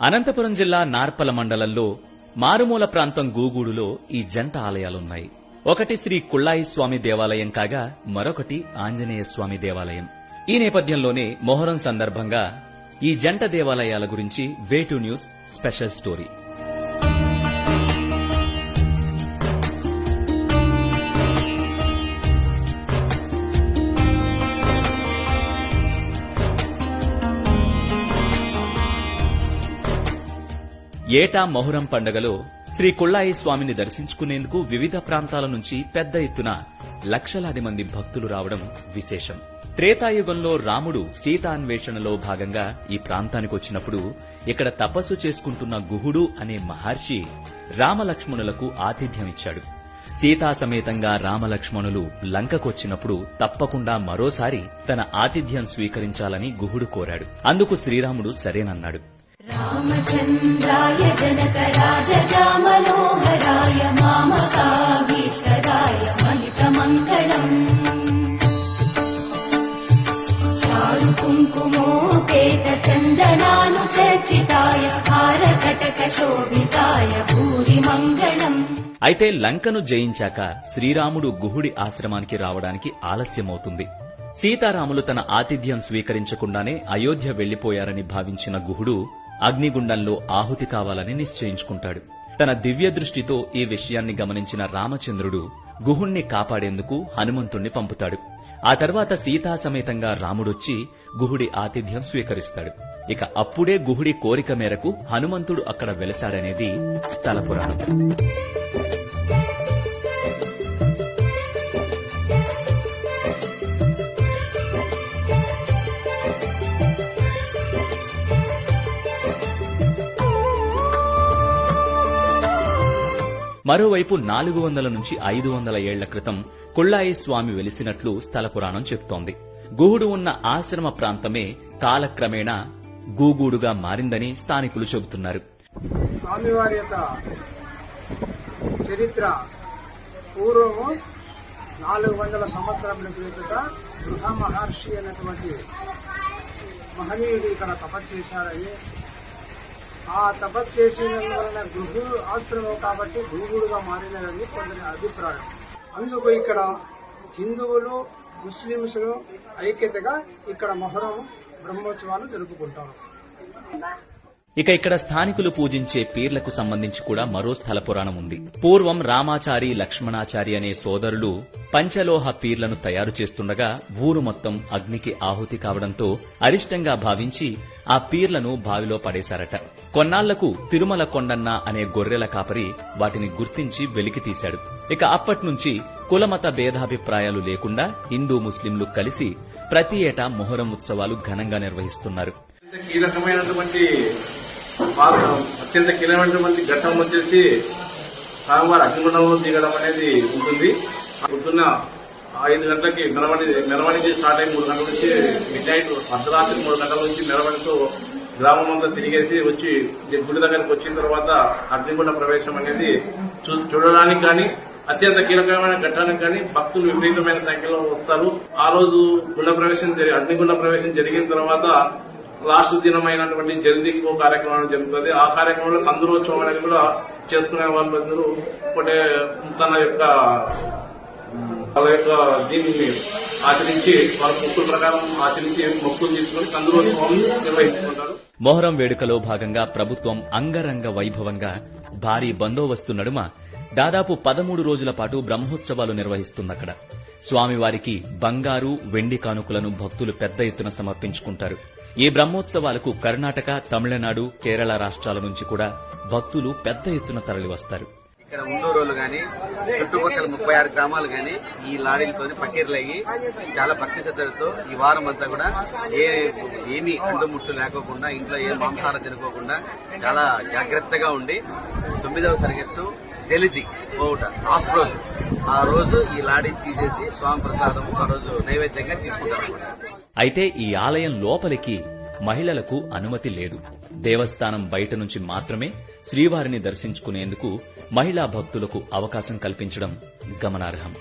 అనంతపురం జిల్లా నార్పల మండలంలో మారుమూల ప్రాంతం గూగూడులో ఈ జంట ఆలయాలున్నాయి. ఒకటి శ్రీ కుళ్ళాయి స్వామి దేవాలయం కాగా మరొకటి ఆంజనేయ స్వామి దేవాలయం. ఈ నేపథ్యంలోనే మొహరం సందర్భంగా ఈ జంట దేవాలయాల గురించి వేటు న్యూస్ స్పెషల్ స్టోరీ. ఏటా మొహరం పండగలో శ్రీ కుళ్ళాయి స్వామిని దర్శించుకునేందుకు వివిధ ప్రాంతాల నుంచి పెద్ద ఎత్తున లక్షలాది మంది భక్తులు రావడం విశేషం. త్రేతాయుగంలో రాముడు సీతాన్వేషణలో భాగంగా ఈ ప్రాంతానికి వచ్చినప్పుడు ఇక్కడ తపస్సు చేసుకుంటున్న గుహుడు అనే మహర్షి రామలక్ష్మణులకు ఆతిథ్యమిచ్చాడు సీతా సమేతంగా రామలక్ష్మణులు లంకకొచ్చినప్పుడు తప్పకుండా మరోసారి తన ఆతిథ్యం స్వీకరించాలని గుహుడు కోరాడు. అందుకు శ్రీరాముడు సరేనన్నాడు. रामचन्द्राय जनकराजजामनोहराय मामकाभीष्टदाय महितमङ्गलम् चारुकुङ्कुमोपेतचन्दनानुचर्चिताय हारकटकशोभिताय भूरिमङ्गलम् అయితే లంకను జయించాక శ్రీరాముడు గుహుడి ఆశ్రమానికి రావడానికి ఆలస్యమవుతుంది సీతారాములు తన ఆతిథ్యం స్వీకరించకుండానే అయోధ్య వెళ్లిపోయారని భావించిన గుహుడు అగ్నిగుండంలో ఆహుతి కావాలని నిశ్చయించుకుంటాడు. తన దివ్య దృష్టితో ఈ విషయాన్ని గమనించిన రామచంద్రుడు గుహుణ్ణి కాపాడేందుకు హనుమంతుణ్ణి పంపుతాడు. ఆ తర్వాత సీతా సమేతంగా రాముడొచ్చి గుహుడి ఆతిథ్యం స్వీకరిస్తాడు. ఇక అప్పుడే గుహుడి కోరిక మేరకు హనుమంతుడు అక్కడ వెలసాడనేది స్థల పురాణం. మరోవైపు నాలుగు వందల నుంచి ఐదు వందల ఏళ్ళ క్రితం కుళ్ళాయి స్వామి వెలిసినట్లు స్థల పురాణం చెప్తోంది. గుహుడు ఉన్న ఆశ్రమ ప్రాంతమే కాలక్రమేణా గూగూడుగా మారిందని స్థానికులు చెబుతున్నారు. స్వామివారి యొక్క చరిత్ర పూర్వము నాలుగు వందల సంవత్సరముల క్రితట గృహ మహర్షి అనేటువంటి మహనీయుడు ఇక్కడ తపస్సు చేశారని ఆ తపస్సు చేసిన వలన గృహు ఆశ్రమం కాబట్టి గృహుడుగా మారినదని కొందరి అభిప్రాయం. అందుకు ఇక్కడ హిందువులు ముస్లింస్లు ఐక్యతగా ఇక్కడ మొహరం బ్రహ్మోత్సవాలు జరుపుకుంటారు. ఇక ఇక్కడ స్థానికులు పూజించే పీర్లకు సంబంధించి కూడా మరో స్థల పురాణం ఉంది. పూర్వం రామాచారి లక్ష్మణాచారి అనే సోదరులు పంచలోహ పీర్లను తయారు చేస్తుండగా ఊరు మొత్తం అగ్నికి ఆహుతి కావడంతో అరిష్టంగా భావించి ఆ పీర్లను బావిలో పడేశారట. కొన్నాళ్ళకు తిరుమల కొండన్న అనే గొర్రెల కాపరి వాటిని గుర్తించి వెలికి తీశాడు. ఇక అప్పట్నుంచి కులమత భేదాభిప్రాయాలు లేకుండా హిందూ ముస్లింలు కలిసి ప్రతి ఏటా మొహరం ఉత్సవాలు ఘనంగా నిర్వహిస్తున్నారు. కీలకమైనటువంటి అత్యంత అత్యంత కీలకమైనటువంటి ఘట్టం వచ్చేసి స్వామివారి అగ్నిగుండంలో దిగడం అనేది ఉంటుంది. పొద్దున్న ఐదు గంటలకి మెరవణి మెరవణికి స్టార్ట్ అయ్యి మూడు గంటల నుంచి మిడ్ నైట్ అర్ధరాత్రి మూడు గంటల నుంచి మెరవణితో గ్రామం అంతా తిరిగేసి వచ్చి గుడి దగ్గరకు వచ్చిన తర్వాత అగ్నిగుండ ప్రవేశం అనేది చూ- చూడడానికి కానీ అత్యంత కీలకమైన ఘట్టానికి కానీ భక్తులు విపరీతమైన సంఖ్యలో వస్తారు. ఆ రోజు గుండ ప్రవేశం అగ్నిగుండ ప్రవేశం జరిగిన తర్వాత లాస్ట్ దినమైనటువంటి జల్దీకో కార్యక్రమం జరుగుతుంది. ఆ కార్యక్రమంలో కందులోత్సవం అనేది కూడా చేసుకునే వాళ్ళందరూ ఒకటే తన యొక్క వాళ్ళ యొక్క దీనిని ఆచరించి వాళ్ళ మొక్కుల ప్రకారం ఆచరించి మొక్కులు తీసుకుని కందులోత్సవం నిర్వహించుకుంటారు. మొహరం వేడుకలో భాగంగా ప్రభుత్వం అంగరంగ వైభవంగా భారీ బందోబస్తు నడుమ దాదాపు పదమూడు రోజుల పాటు బ్రహ్మోత్సవాలు నిర్వహిస్తుందక్కడ. స్వామివారికి బంగారు వెండి కానుకలను భక్తులు పెద్ద ఎత్తున సమర్పించుకుంటారు. ఈ బ్రహ్మోత్సవాలకు కర్ణాటక తమిళనాడు కేరళ రాష్ట్రాల నుంచి కూడా భక్తులు పెద్ద ఎత్తున తరలివస్తారు. ఇక్కడ ఉండూరోళ్ళు గాని చుట్టుపక్కల ముప్పై ఆరు గ్రామాలు గాని ఈ లారీలతో పకీర్లయ్యి చాలా భక్తి శ్రద్ధలతో ఈ వారం అంతా కూడా ఏ ఏమీ అండుముట్టు లేకోకుండా ఇంట్లో ఏ మాంసాహారం తినుకోకుండా చాలా జాగ్రత్తగా ఉండి తొమ్మిదవ సరిగెత్తు జలిజి పోవుట లాస్ట్ రోజు. ఆ రోజు ఈ లాడీ తీసేసి స్వామి ప్రసాదం ఆ రోజు నైవేద్యంగా తీసుకుంటారు అయితే ఈ ఆలయం లోపలికి మహిళలకు అనుమతి లేదు. దేవస్థానం బయట నుంచి మాత్రమే శ్రీవారిని దర్శించుకునేందుకు మహిళా భక్తులకు అవకాశం కల్పించడం గమనార్హం.